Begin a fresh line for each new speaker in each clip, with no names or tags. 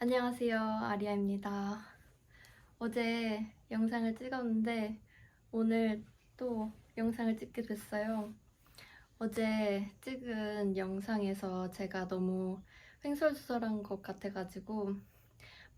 안녕하세요. 아리아입니다. 어제 영상을 찍었는데 오늘 또 영상을 찍게 됐어요. 어제 찍은 영상에서 제가 너무 횡설수설한 것 같아가지고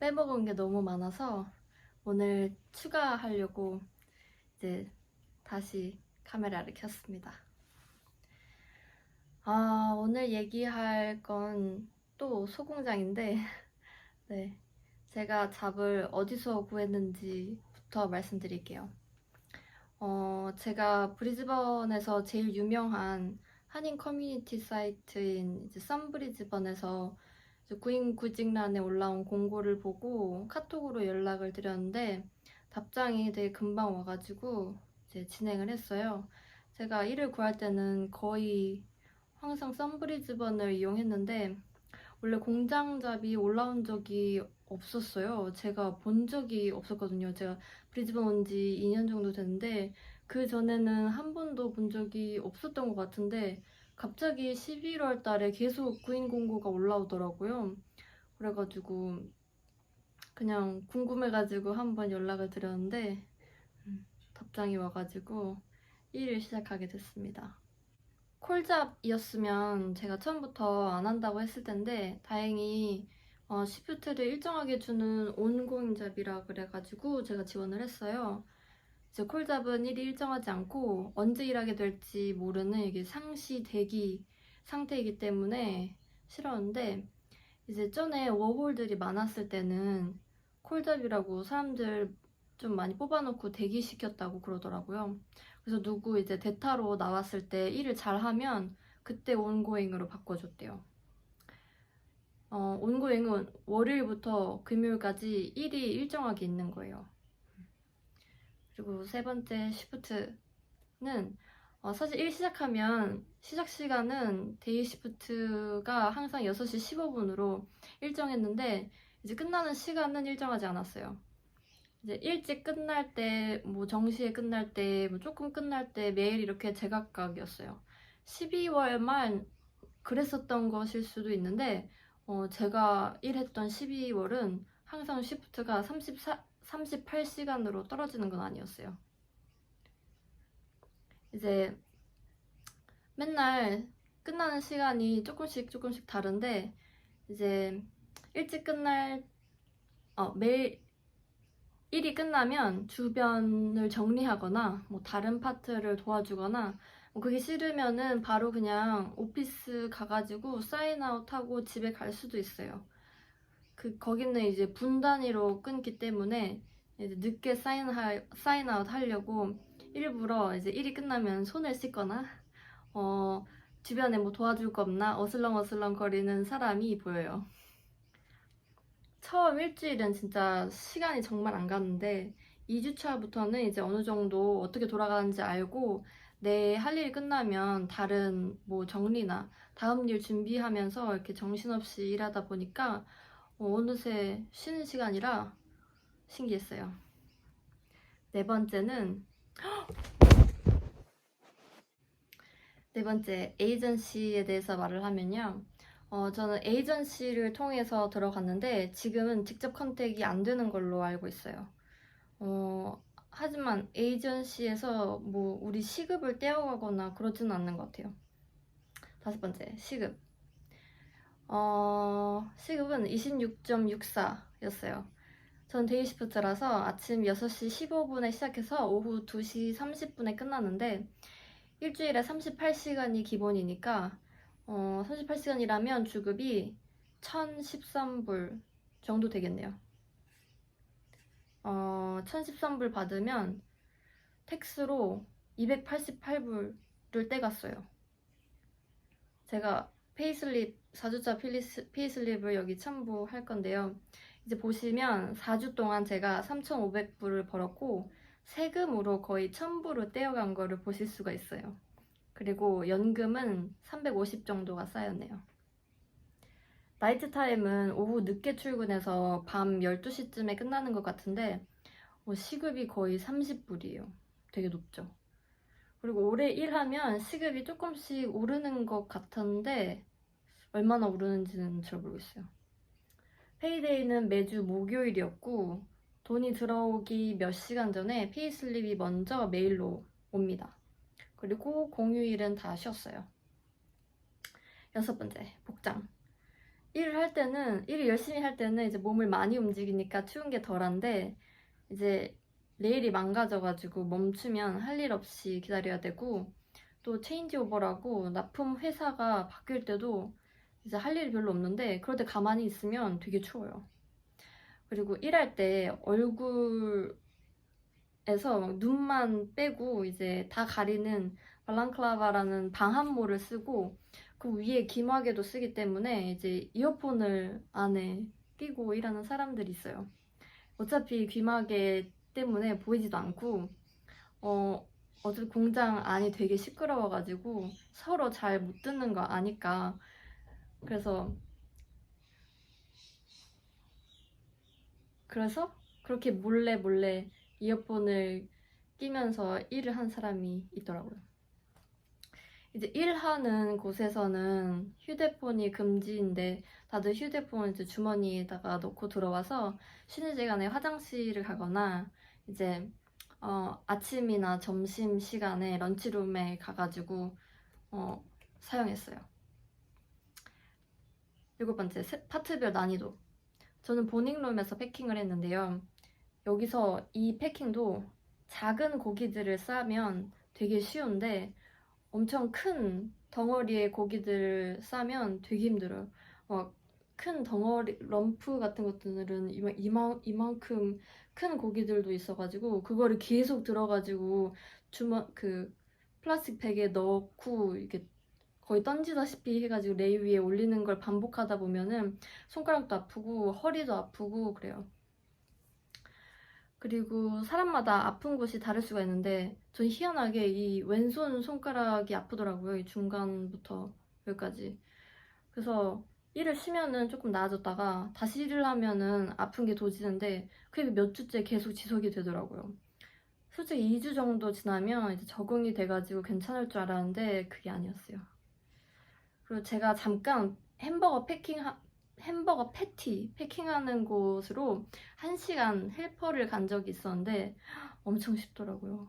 빼먹은 게 너무 많아서 오늘 추가하려고 이제 다시 카메라를 켰습니다. 아, 오늘 얘기할 건 또 소공장인데 네. 제가 잡을 어디서 구했는지부터 말씀드릴게요. 어, 제가 브리즈번에서 제일 유명한 한인 커뮤니티 사이트인 이제 썬브리즈번에서 구인 구직란에 올라온 공고를 보고 카톡으로 연락을 드렸는데 답장이 되게 금방 와가지고 이제 진행을 했어요. 제가 일을 구할 때는 거의 항상 썬브리즈번을 이용했는데 원래 공장잡이 올라온 적이 없었어요. 제가 본 적이 없었거든요. 제가 브리즈번 온 지 2년 정도 됐는데 그 전에는 한 번도 본 적이 없었던 것 같은데 갑자기 11월 달에 계속 구인 공고가 올라오더라고요. 그래가지고 그냥 궁금해가지고 한번 연락을 드렸는데 음, 답장이 와가지고 일을 시작하게 됐습니다. 콜잡이었으면 제가 처음부터 안 한다고 했을 텐데 다행히 어, 시프트를 일정하게 주는 온고잉잡이라 그래가지고 제가 지원을 했어요. 이제 콜잡은 일이 일정하지 않고 언제 일하게 될지 모르는 이게 상시 대기 상태이기 때문에 싫었는데 이제 전에 워홀들이 많았을 때는 콜잡이라고 사람들 좀 많이 뽑아놓고 대기시켰다고 그러더라고요. 그래서 누구 이제 대타로 나왔을 때 일을 잘하면 그때 온고잉으로 바꿔줬대요. 어, 온고잉은 월요일부터 금요일까지 일이 일정하게 있는 거예요. 그리고 세 번째 시프트는 어, 사실 일 시작하면 시작 시간은 데이 시프트가 항상 6시 15분으로 일정했는데 이제 끝나는 시간은 일정하지 않았어요. 이제 일찍 끝날 때, 뭐 정시에 끝날 때, 뭐 조금 끝날 때 매일 이렇게 제각각이었어요. 12월 말 그랬었던 것일 수도 있는데 어, 제가 일했던 12월은 항상 시프트가 34, 38시간으로 떨어지는 건 아니었어요. 이제 맨날 끝나는 시간이 조금씩 조금씩 다른데 이제 일찍 끝날 어, 매일 일이 끝나면 주변을 정리하거나 뭐 다른 파트를 도와주거나 뭐 그게 싫으면은 바로 그냥 오피스 가가지고 사인아웃하고 집에 갈 수도 있어요. 그 거기는 이제 분 단위로 끊기 때문에 늦게 사인하, 사인아웃 하려고 일부러 이제 일이 끝나면 손을 씻거나 어 주변에 뭐 도와줄 거 없나 어슬렁어슬렁 거리는 사람이 보여요. 처음 일주일은 진짜 시간이 정말 안 갔는데 2주 차부터는 이제 어느 정도 어떻게 돌아가는지 알고 내 할일 끝나면 다른 뭐 정리나 다음 일 준비하면서 이렇게 정신없이 일하다 보니까 어, 어느새 쉬는 시간이라 신기했어요. 네 번째는 네 번째 에이전시에 대해서 말을 하면요. 어, 저는 에이전시를 통해서 들어갔는데 지금은 직접 컨택이 안 되는 걸로 알고 있어요. 어, 하지만 에이전시에서 뭐 우리 시급을 떼어가거나 그러지는 않는 것 같아요. 다섯 번째, 시급. 어, 시급은 26.64였어요. 전 데이시프트라서 아침 6시 15분에 시작해서 오후 2시 30분에 끝났는데 일주일에 38시간이 기본이니까 어, 38시간이라면 주급이 1013불 정도 되겠네요. 어, 1013불 받으면 텍스로 288불을 떼갔어요. 제가 페이슬립, 4주차 필리스, 페이슬립을 여기 첨부할 건데요. 이제 보시면 4주 동안 제가 3,500불을 벌었고 세금으로 거의 1,000불을 떼어간 거를 보실 수가 있어요. 그리고 연금은 350 정도가 쌓였네요. 나이트 타임은 오후 늦게 출근해서 밤 12시쯤에 끝나는 것 같은데 어, 시급이 거의 30불이에요. 되게 높죠. 그리고 오래 일하면 시급이 조금씩 오르는 것 같은데 얼마나 오르는지는 잘 모르겠어요. 페이데이는 매주 목요일이었고 돈이 들어오기 몇 시간 전에 페이슬립이 먼저 메일로 옵니다. 그리고 공휴일은 다 쉬었어요. 여섯 번째, 복장. 일을 할 때는, 일을 열심히 할 때는 이제 몸을 많이 움직이니까 추운 게 덜한데, 이제 레일이 망가져가지고 멈추면 할 일 없이 기다려야 되고, 또 체인지 오버라고 납품 회사가 바뀔 때도 이제 할 일이 별로 없는데, 그럴 때 가만히 있으면 되게 추워요. 그리고 일할 때 얼굴 에서 눈만 빼고 이제 다 가리는 발랑클라바라는 방한모를 쓰고 그 위에 기마개도 쓰기 때문에 이제 이어폰을 안에 끼고 일하는 사람들이 있어요. 어차피 귀마개 때문에 보이지도 않고 어 어차피 공장 안이 되게 시끄러워가지고 서로 잘 못 듣는 거 아니까 그래서 그래서 그렇게 몰래 몰래 이어폰을 끼면서 일을 한 사람이 있더라고요. 이제 일하는 곳에서는 휴대폰이 금지인데 다들 휴대폰 이제 주머니에다가 넣고 들어와서 쉬는 시간에 화장실을 가거나 이제 어, 아침이나 점심 시간에 런치룸에 가가지고 어, 사용했어요. 일곱 번째 세- 파트별 난이도. 저는 보닝룸에서 패킹을 했는데요. 여기서 이 패킹도 작은 고기들을 싸면 되게 쉬운데 엄청 큰 덩어리의 고기들을 싸면 되게 힘들어요. 막 큰 덩어리, 럼프 같은 것들은 이만, 이만, 이만큼 큰 고기들도 있어가지고 그거를 계속 들어가지고 주머, 그 플라스틱 백에 넣고 이렇게 거의 던지다시피 해가지고 레이 위에 올리는 걸 반복하다 보면은 손가락도 아프고 허리도 아프고 그래요. 그리고 사람마다 아픈 곳이 다를 수가 있는데 전 희한하게 이 왼손 손가락이 아프더라고요. 이 중간부터 여기까지. 그래서 일을 쉬면은 조금 나아졌다가 다시 일을 하면은 아픈 게 도지는데 그게 몇 주째 계속 지속이 되더라고요. 솔직히 2주 정도 지나면 이제 적응이 돼가지고 괜찮을 줄 알았는데 그게 아니었어요. 그리고 제가 잠깐 햄버거 패킹 햄버거 패티 패킹하는 곳으로 1시간 헬퍼를 간 적이 있었는데 엄청 쉽더라고요.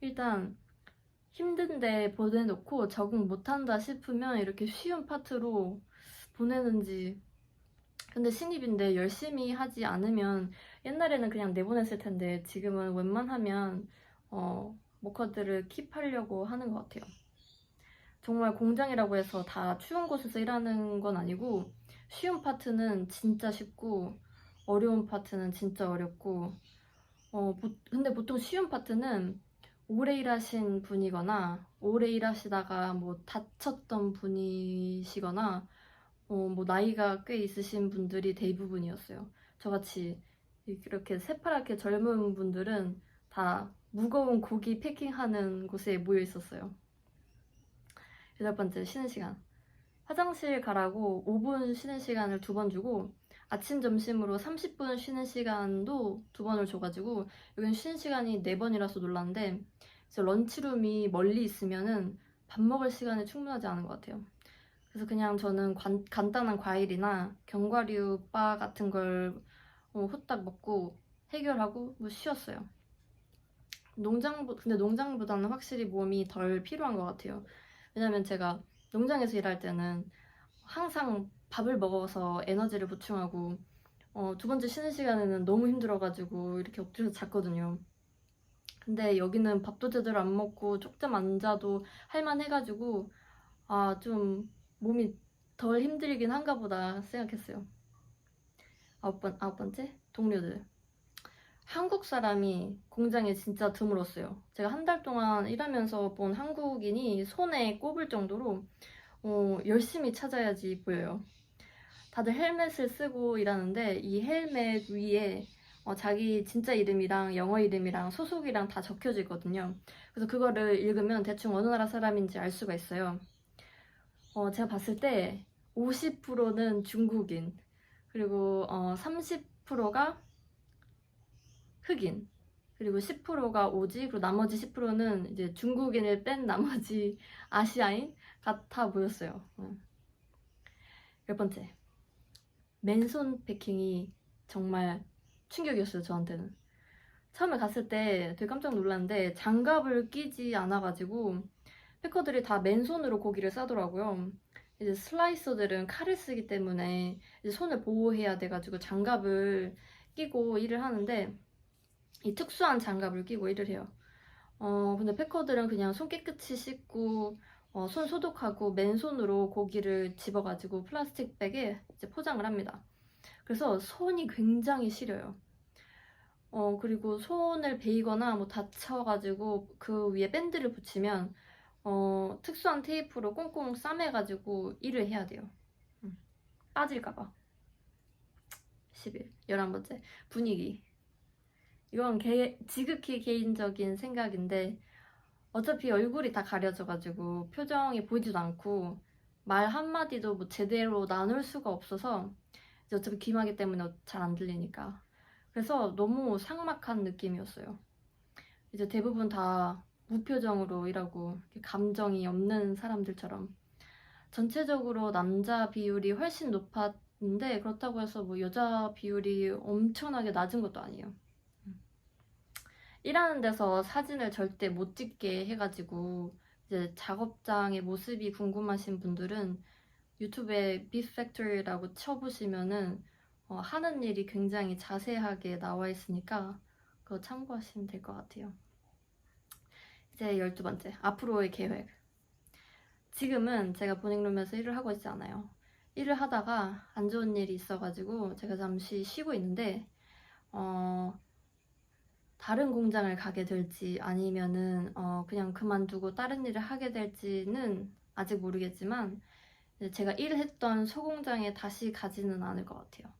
일단 힘든데 보내놓고 적응 못한다 싶으면 이렇게 쉬운 파트로 보내는지 근데 신입인데 열심히 하지 않으면 옛날에는 그냥 내보냈을 텐데 지금은 웬만하면 어, 모커들을 킵하려고 하는 것 같아요. 정말 공장이라고 해서 다 추운 곳에서 일하는 건 아니고 쉬운 파트는 진짜 쉽고 어려운 파트는 진짜 어렵고 어 보- 근데 보통 쉬운 파트는 오래 일하신 분이거나 오래 일하시다가 뭐 다쳤던 분이시거나 어 뭐 나이가 꽤 있으신 분들이 대부분이었어요. 저같이 이렇게 새파랗게 젊은 분들은 다 무거운 고기 패킹하는 곳에 모여 있었어요. 여덟 번째 쉬는 시간. 화장실 가라고 5분 쉬는 시간을 두 번 주고 아침 점심으로 30분 쉬는 시간도 두 번을 줘가지고 여기는 쉬는 시간이 네 번이라서 놀랐는데 이제 런치룸이 멀리 있으면은 밥 먹을 시간이 충분하지 않은 것 같아요. 그래서 그냥 저는 관- 간단한 과일이나 견과류 바 같은 걸 어, 후딱 먹고 해결하고 뭐 쉬었어요. 농장보 근데 농장보다는 확실히 몸이 덜 필요한 것 같아요. 왜냐면 제가 농장에서 일할 때는 항상 밥을 먹어서 에너지를 보충하고 어, 두 번째 쉬는 시간에는 너무 힘들어가지고 이렇게 엎드려서 잤거든요. 근데 여기는 밥도 제대로 안 먹고 쪽잠 안 자도 할만해가지고 아 좀 몸이 덜 힘들긴 한가 보다 생각했어요. 아홉 번 아홉 번째 동료들. 한국 사람이 공장에 진짜 드물었어요. 제가 한 달 동안 일하면서 본 한국인이 손에 꼽을 정도로 어, 열심히 찾아야지 보여요. 다들 헬멧을 쓰고 일하는데 이 헬멧 위에 어, 자기 진짜 이름이랑 영어 이름이랑 소속이랑 다 적혀져 있거든요. 그래서 그거를 읽으면 대충 어느 나라 사람인지 알 수가 있어요. 어, 제가 봤을 때 50%는 중국인, 그리고 어, 30%가 흑인, 그리고 10%가 오지, 그리고 나머지 10%는 이제 중국인을 뺀 나머지 아시아인 같아 보였어요. 응. 열 번째. 맨손 패킹이 정말 충격이었어요, 저한테는. 처음에 갔을 때 되게 깜짝 놀랐는데 장갑을 끼지 않아가지고 패커들이 다 맨손으로 고기를 싸더라고요. 이제 슬라이서들은 칼을 쓰기 때문에 이제 손을 보호해야 돼가지고 장갑을 끼고 일을 하는데 이 특수한 장갑을 끼고 일을 해요. 어, 근데 패커들은 그냥 손 깨끗이 씻고 어, 손 소독하고 맨손으로 고기를 집어가지고 플라스틱 백에 이제 포장을 합니다. 그래서 손이 굉장히 시려요. 어, 그리고 손을 베이거나 뭐 다쳐가지고 그 위에 밴드를 붙이면 어, 특수한 테이프로 꽁꽁 싸매가지고 일을 해야 돼요. 음, 빠질까봐. 11. 11번째. 분위기. 이건 개, 지극히 개인적인 생각인데, 어차피 얼굴이 다 가려져가지고 표정이 보이지도 않고, 말 한마디도 뭐 제대로 나눌 수가 없어서, 이제 어차피 귀마개 때문에 잘 안 들리니까. 그래서 너무 삭막한 느낌이었어요. 이제 대부분 다 무표정으로 일하고 감정이 없는 사람들처럼 전체적으로 남자 비율이 훨씬 높았는데 그렇다고 해서 뭐 여자 비율이 엄청나게 낮은 것도 아니에요. 음. 일하는 데서 사진을 절대 못 찍게 해가지고 이제 작업장의 모습이 궁금하신 분들은 유튜브에 비팩토리라고 쳐보시면은 어, 하는 일이 굉장히 자세하게 나와 있으니까 그거 참고하시면 될 것 같아요. 이제 열두 번째, 앞으로의 계획. 지금은 제가 보닝룸에서 일을 하고 있지 않아요. 일을 하다가 안 좋은 일이 있어가지고 제가 잠시 쉬고 있는데, 어, 다른 공장을 가게 될지 아니면은, 어, 그냥 그만두고 다른 일을 하게 될지는 아직 모르겠지만, 제가 일했던 소공장에 다시 가지는 않을 것 같아요.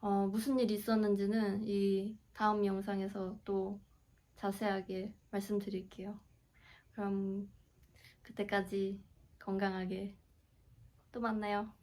어, 무슨 일이 있었는지는 이 다음 영상에서 또 자세하게 말씀드릴게요. 그럼 그때까지 건강하게 또 만나요.